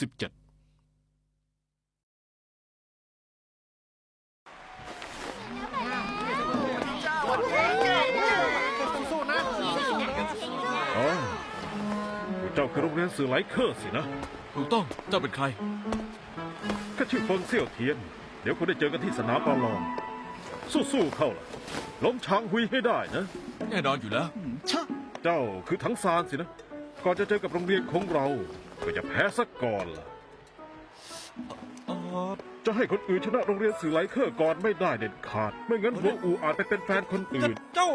สิบเจ็ดอ๋อเจ้าคือโรงเรียนสื่อไลเคอร์สินะถูกต้อง เจ้าเป็นใคร ก็ชื่อเฟิงเซี่ยวเทียน เดี๋ยวคุณได้เจอกันที่สนามประลอง สู้ๆเข้าล่ะ ล้มช้างหุยให้ได้นะ แน่นอนอยู่แล้ว เจ้าคือทั้งซานสินะ ก่อนจะเจอกับโรงเรียนของเรา ก็จะแพ้สักก่อนล่ะจะให้คนอื่นชนะโรงเรียนสื่อไลเคอร์ก่อนไม่ได้เด็ดขาด ไม่งั้นหัวอูอาจไปเป็นแฟนคนอื่น เจ้า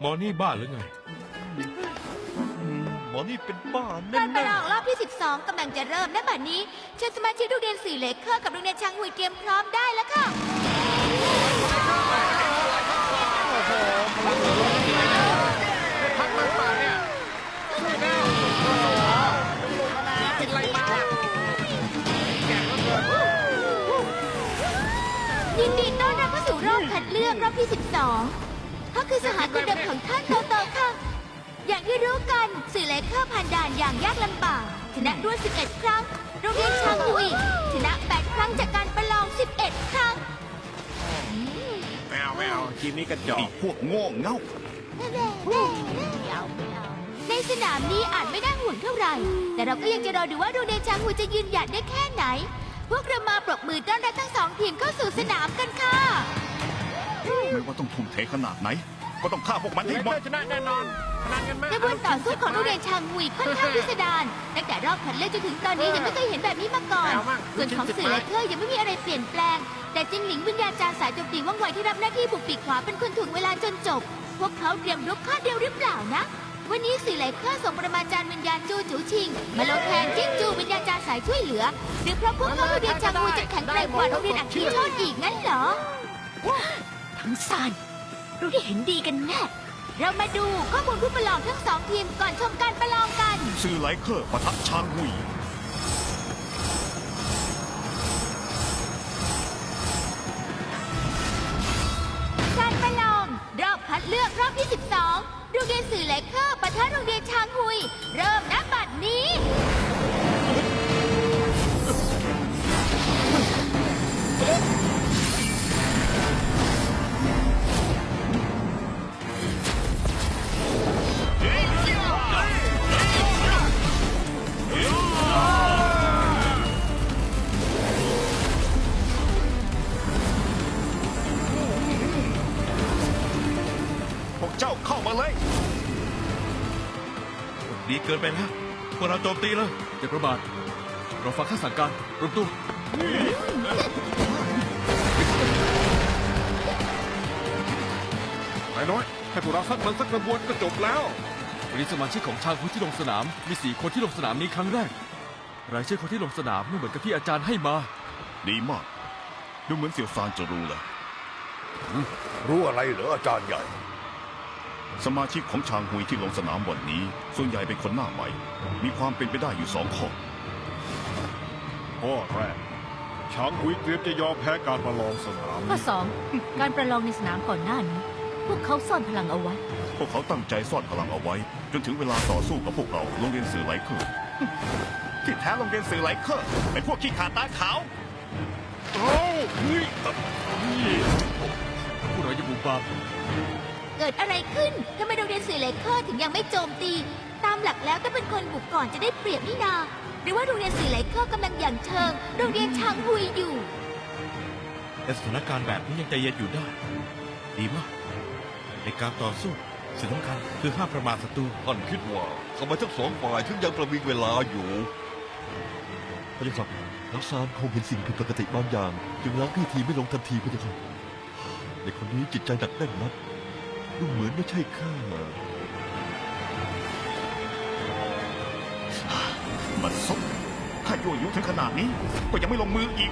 หมอนี่บ้าหรือไงหมอนี่เป็นบ้าแน่การประลองรอบที่ 12กำลังจะเริ่มณบัดนี้เชิญสมาชิกโรงเรียนสี่เหล็กเคอร์กับโรงเรียนชางหุยเตรียมพร้อมได้แล้วค่ะ สื่อเลเคอร์ผ่านด่านอย่างยากลำบากชนะรวด11 ครั้ง โรงเรียนชางหุยชนะ 8 ครั้งจากการประลอง 11 ครั้ง แมวแมวทีมนี้กระจออีกกพวกโง่เง่า ในสนามนี้อาจไม่น่าห่วงเท่าไหร่ แต่เราก็ยังจะรอดูว่าโรงเรียนชางหุยจะยืนหยัดได้แค่ไหน พวกเรามาปรบมือต้อนรับทั้งสองทีมเข้าสู่สนามกันค่ะ ไม่ว่าต้องทุ่มเทขนาดไหน ก็ต้องฆ่าพวกมันให้หมด ชนะแน่นอนพนันกันไหมกระบวนต่อสู้ของโรงเรียนชางหุยค่อนข้างพิสดารตั้งแต่รอบคัดเลือกจนถึงตอนนี้ยังไม่เคยเห็นแบบนี้มาก่อน ส่วนของสื่อเลเคอร์ยังไม่มีอะไรเปลี่ยนแปลง แต่จิงหลิงวิญญาณจารย์สายโจมตีว่องไวที่รับหน้าที่บุกปีกขวาเป็นคนถ่วงเวลาจนจบ พวกเขาเตรียมรุกข้อเดียวหรือเปล่านะ วันนี้สื่อเลเคอร์ส่งประมาจารย์วิญญาณจูจูชิง มาลงแทนจิ้งจูวิญญาณจารย์สายช่วยเหลือ หรือเพราะพวกเขาโรงเรียนชางหุยจะแข็งแกร่งกว่าโรงเรียนอัคคีโชตอีกงั้นเหรอ ทั้งซานเราได้เห็นดีกันแน่เรามาดูข้อมูลผู้ประลองทั้งสองทีมก่อนชมการประลองกัน ซื้อไลเคอร์ปะทะชางหุยการประลองรอบคัดเลือกรอบที่ 12 โรงเรียนสื่อเลเคอร์ปะทะโรงเรียนชางหุย เริ่มณบัดนี้ มาเลย ดีเกินไปแล้วพวกเราโจมตีเลยอย่าประมาทเราฟังข้าสั่งการรวมตัวนายน้อยให้พวกเราสักมันสักกระบวนก็จบแล้ว วันนี้สมาชิกของชางคุยที่ลงสนามมีสี่คนที่ลงสนามนี้ครั้งแรก รายชื่อคนที่ลงสนามไม่เหมือนกับที่อาจารย์ให้มา ดีมาก ดูเหมือนเสี่ยวซานจะรู้เลย รู้อะไรเหรออาจารย์ใหญ่ สมาชิกของชางหุยที่ลงสนามวันนี้ ส่วนใหญ่เป็นคนหน้าใหม่ มีความเป็นไปได้อยู่สองข้อข้อแรกช้างหุยเตรียมจะยอมแพ้การประลองสนามข้อสองการประลองในสนามก่อนหน้านี้ พวกเขาซ่อนพลังเอาไว้ พวกเขาตั้งใจซ่อนพลังเอาไว้ จนถึงเวลาต่อสู้กับพวกเราโรงเรียนสื่อไลเคอร์ที่แท้โรงเรียนสื่อไลเคอร์เป็นพวกขี้ขาดตาขาวโอ้เฮ้ยพวกเราอย่าบุกบาม เกิดอะไรขึ้นทำไมโรงเรียนสื่อเลเคอร์ถึงยังไม่โจมตี ตามหลักแล้วถ้าเป็นคนบุกก่อนจะได้เปรียบนี่นา หรือว่าโรงเรียนสื่อเลเคอร์กำลังอย่างเชิง โรงเรียนชางหุยอยู่ แต่สถานการณ์แบบนี้ยังใจเย็นอยู่ได้ ดีมาก ในการต่อสู้สิ่งสำคัญคือห้ามประมาทศัตรูท่านคิดว่าทำไมทั้งสองฝ่ายถึงยังประวิงเวลาอยู่พระเจ้าค่ะนักซานคงเห็นสิ่งผิดปกติบางอย่าง จึงล้างพิธีไม่ลงทันทีพระเจ้าค่ะเด็กคนนี้จิตใจหนักแน่นนัก ดูเหมือนไม่ใช่แค่มันซบถ้ายั่วยุถึงขนาดนี้ ก็ยังไม่ลงมืออีก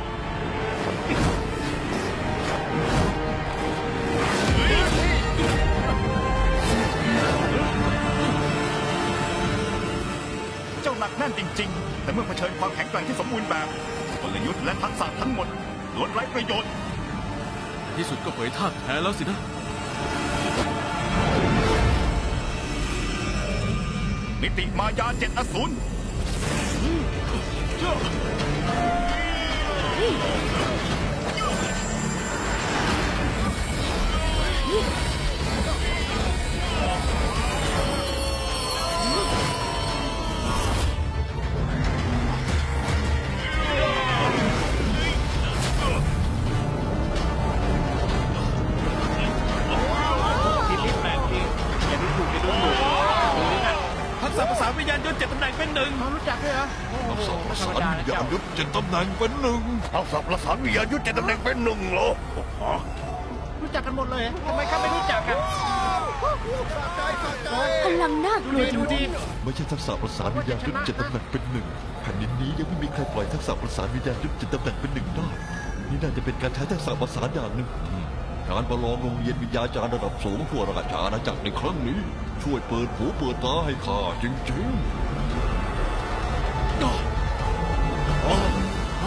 เจ้าหนักแน่นจริง ๆ แต่เมื่อเผชิญความแข็งแกร่งที่สมบูรณ์แบบกลยุทธ์และทักษะทั้งหมดล้วนไร้ประโยชน์ ที่สุดก็เผยท่าแท้แล้วสินะ มิติมายาเจ็ดอสูร ประสานวิญญาณยุทธเจ็ดตำแหน่งเป็นหนึ่งทักษะประสานวิญญาณยุทธเจ็ดตำแหน่งเป็นหนึ่งเหรอพลังน่ากลัวจริงไม่ใช่ทักษะประสานวิญญาณยุทธเจ็ดตำแหน่งเป็นหนึ่งแผ่นดินนี้ยังไม่มีใครปล่อยทักษะประสานวิญญาณยุทธเจ็ดตำแหน่งเป็นหนึ่งได้นี่น่าจะเป็นการใช้ทักษะประสานอย่างหนึ่งการประลองโรงเรียนวิญญาจารย์ระดับสูงทั่วราชอาณาจักรในครั้งนี้ ช่วยเปิดหูเปิดตาให้ข้าจริง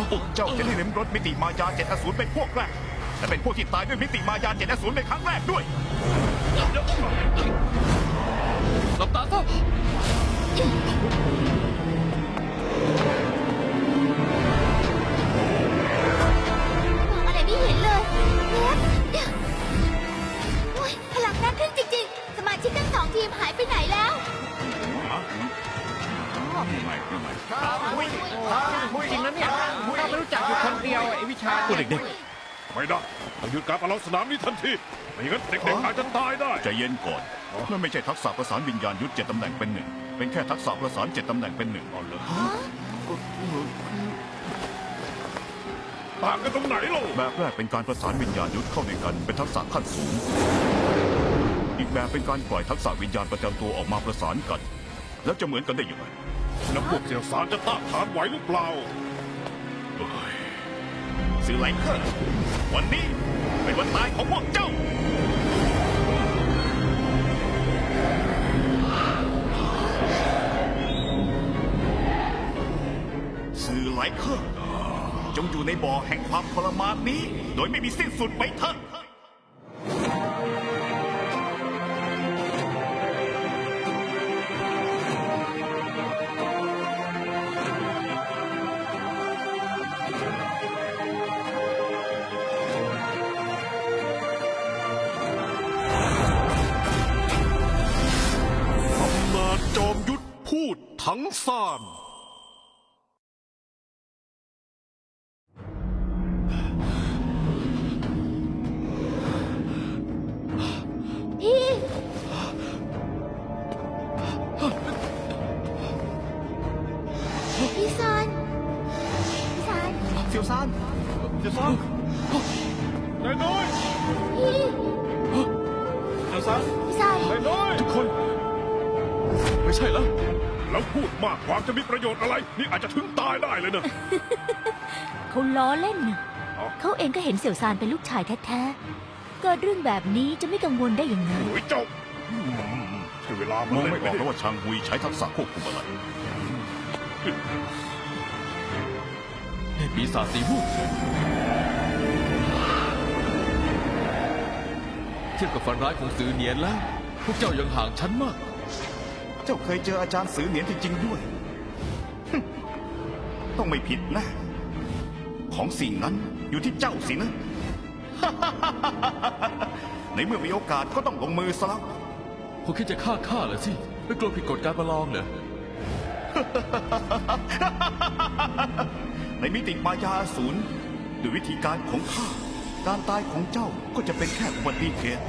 พวกเจ้าจะได้ลิ้มรถมิติมายาเจ็ดอสูรเป็นพวกแรก และเป็นพวกที่ตายด้วยมิติมายาเจ็ดอสูรในครั้งแรกด้วยหลับตาซะ ไม่ได้ต้องหยุดการประลองสนามนี้ทันทีไม่งั้นเด็กๆอาจจะตายได้ใจเย็นก่อนนั่นไม่ใช่ทักษะประสานวิญญาณยุทธเจ็ดตำแหน่งเป็นหนึ่งเป็นแค่ทักษะประสานเจ็ดตำแหน่งเป็นหนึ่งอ๋อเหรอต่างกันตรงไหนล่ะแบบแรกเป็นการประสานวิญญาณยุทธเข้าด้วยกันเป็นทักษะขั้นสูง อีกแบบเป็นการปล่อยทักษะวิญญาณประจำตัวออกมาประสานกัน แล้วจะเหมือนกันได้ยังไงแล้วพวกเสี่ยวสารจะต้านทานไหวหรือเปล่าสื่อไหลเคอร์ วันนี้เป็นวันตายของพวกเจ้า สื่อไหลเครื่องจงอยู่ในบ่อแห่งความทรมานนี้ โดยไม่มีสิ้นสุดไปเถอะ พูดทั้งซ่านพี่พี่ซานพี่ซานเสียวซานเสียวซานนายน้อยพี่เสี่ยวสารพี่ซานนายน้อยทุกคน ไม่ใช่แล้ว แล้วพูดมากความจะมีประโยชน์อะไร นี่อาจจะถึงตายได้เลยนะๆเขาล้อเล่นนะอ๋อ เขาเองก็เห็นเสี่ยวซานเป็นลูกชายแท้ๆ เกิดเรื่องแบบนี้จะไม่กังวลได้ยังไงหนุ่ยเจ้าอืมใช้เวลามองเล่นไม่ออกแล้วว่าชางฮุยใช้ทักษะควบคุมอะไรให้ปีศาจสีม่วงเทียบกับฝันร้ายของสือเหนียนแล้ว พวกเจ้ายังห่างฉันมากเจ้าเคยเจออาจารย์สือเหนียนจริงๆด้วย ต้องไม่ผิดนะ ของสิ่งนั้นอยู่ที่เจ้าสินะ ในเมื่อมีโอกาสก็ต้องลงมือซะแล้วพวกคิดจะฆ่าข้าเหรอสิ ไม่กลัวผิดกฎการประลองเหรอ ในมิติมายาอสูรด้วยวิธีการของข้า การตายของเจ้าก็จะเป็นแค่อุบัติเหตุ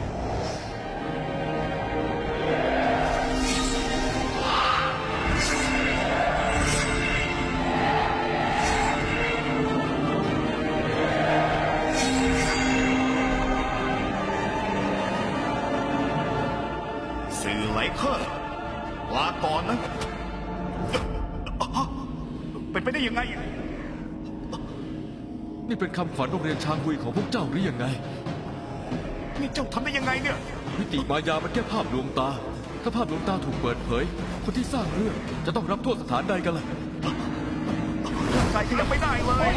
เป็นไปได้ยังไง นี่เป็นคำขวัญโรงเรียนชางฮุยของพวกเจ้าหรือยังไง นี่เจ้าทำได้ยังไงเนี่ย มิติมายามันแค่ภาพลวงตา ถ้าภาพลวงตาถูกเปิดเผย คนที่สร้างเรื่องจะต้องรับโทษสถานใดกันล่ะใส่ขยับไม่ได้เลย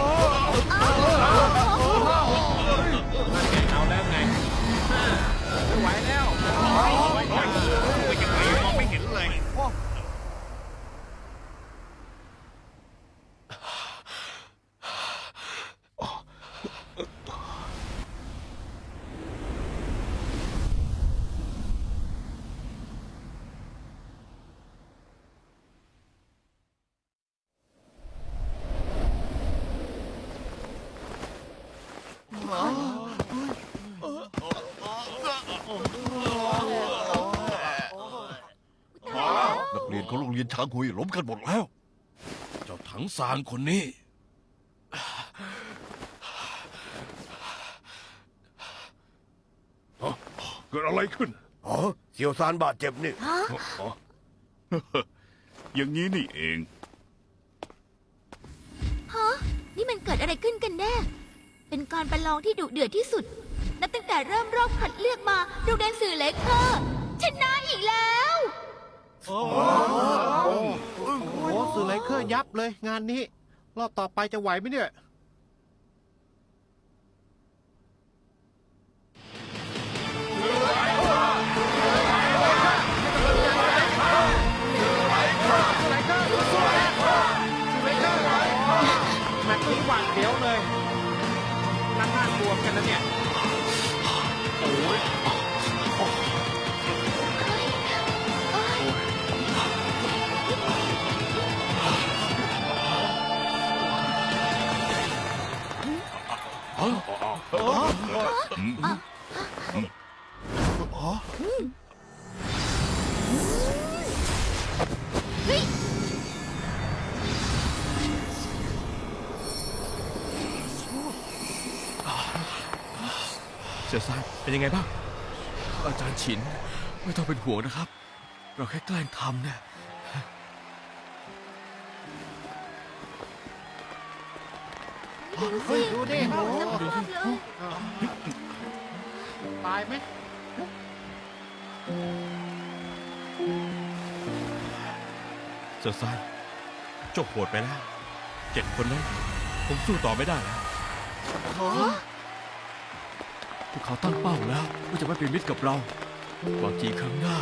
เอาแล้วไงไม่ไหวแล้ว เป็นยังไงมองไม่เห็นเลย ของโรงเรียนช้างหุยล้มกันหมดแล้ว เจ้าถังซานคนนี้ เกิดอะไรขึ้น อ๋อเสี่ยวซานบาดเจ็บนี่ฮะอ๋ออย่างนี้นี่เอง ฮะนี่มันเกิดอะไรขึ้นกันแน่ เป็นการประลองที่ดุเดือดที่สุด นับตั้งแต่เริ่มรอบคัดเลือกมาโรงเรียนสื่อเล็กเธอชนะอีกแล้ว โอ้โหสื่อไลเคอร์ยับเลยงานนี้ รอบต่อไปจะไหวไหมเนี่ยแมตช์นี้หวาดเสียวเลยนั่งหน้าบวมกันนะเนี่ย สี่ยวซานเป็นยังไงบ้าง อาจารย์ฉิน ไม่ต้องเป็นห่วงนะครับ เราแค่แกล้งทำเนี่ยเฮ้ยดูดิน้ำท่วมเลยตายไหมเซอร์ซานเจ้าโหดไปแล้ว เจ็ดคนนั้นผมสู้ต่อไม่ได้แล้ว พวกเขาตั้งเป้าแล้วว่าจะไม่เป็นมิตรกับเรา บางทีครั้งหน้า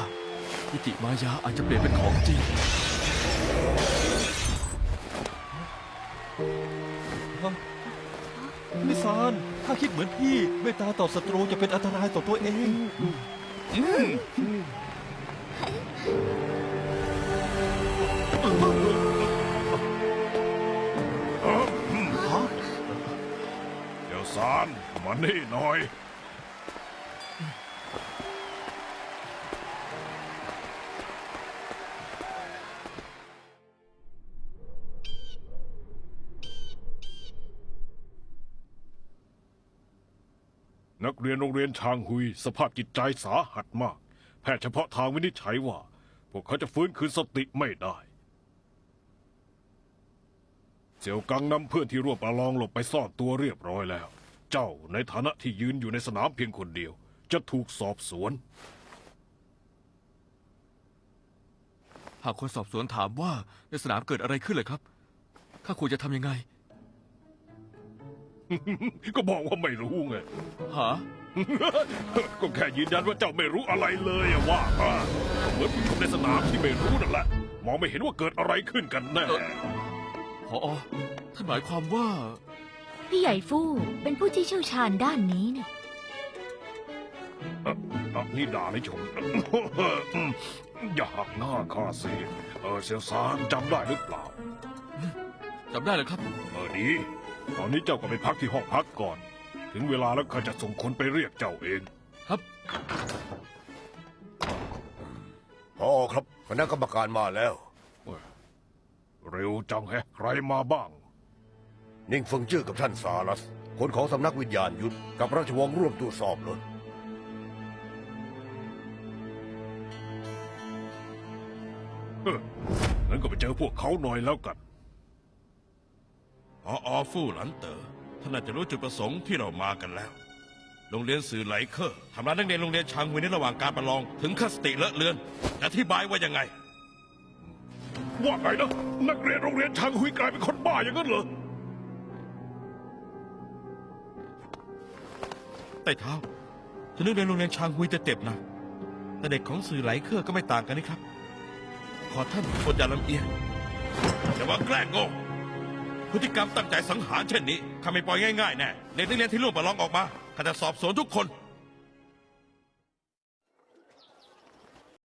มิติมายาอาจจะเปลี่ยนเป็นของจริง นิสานถ้าคิดเหมือนพี่ เมตตาต่อศัตรูจะเป็นอันตรายต่อตัวเอง เดี๋ยวซานมานี่หน่อย นักเรียนโรงเรียนชางฮุย สภาพจิตใจสาหัสมาก แพทย์เฉพาะทางวินิจฉัยว่า พวกเขาจะฟื้นคืนสติไม่ได้ เสี่ยวกังนำเพื่อนที่ร่วมประลองหลบไปซ่อนตัวเรียบร้อยแล้ว เจ้าในฐานะที่ยืนอยู่ในสนามเพียงคนเดียว จะถูกสอบสวน หากคนสอบสวนถามว่าในสนามเกิดอะไรขึ้นเลยครับ ข้าควรจะทำยังไง ก็บอกว่าไม่รู้ไง หา ก็แค่ยืนยันว่าเจ้าไม่รู้อะไรเลยอะว่ามาก็เหมือนผู้ชมในสนามที่ไม่รู้นั่นแหละ มองไม่เห็นว่าเกิดอะไรขึ้นกันแน่ พออท่านหมายความว่า พี่ใหญ่ฟู่เป็นผู้ที่เชี่ยวชาญด้านนี้เนี่ย อะนี่ด่าเลยชม อย่าหักหน้าข้าสิเออเซียวซานจำได้หรือเปล่า จำได้เลยครับ เออดี ตอนนี้เจ้าก็ไปพักที่ห้องพักก่อน ถึงเวลาแล้วข้าจะส่งคนไปเรียกเจ้าเอง ครับ พอครับคณะกรรมการมาแล้ว เร็วจังแฮะ ใครมาบ้าง นิ่งเฟิงจื้อกับท่านสารัสคนของสำนักวิญญาณยุทธกับราชวงศ์ร่วมตรวจสอบเลย งั้นก็ไปเจอพวกเขาหน่อยแล้วกันพออฟู่หลันเต๋อท่านน่าจะรู้จุดประสงค์ที่เรามากันแล้ว โรงเรียนสื่อไหลเคอร์ทำร้ายนักเรียนโรงเรียนชางเวในระหว่างการประลอง ถึงขั้นสติเลอะเลือนจะอธิบายว่ายังไง ว่าไงนะ นักเรียนโรงเรียนชางหุยกลายเป็นคนบ้าอย่างนั้นเหรอใต้เท้าจะนึกเรียนโรงเรียนชางฮุยจะเจ็บนะแต่เด็กของสื่อไหลเคอร์ก็ไม่ต่างกันนี่ครับ ขอท่านอดอย่าลำเอียงอย่าว่าแกล้งโง่พฤติกรรมตั้งใจสังหารเช่นนี้ข้าไม่ปล่อยง่ายๆแน่ในนักเรียนที่ร่วมประลองออกมาข้าจะสอบสวนทุกคน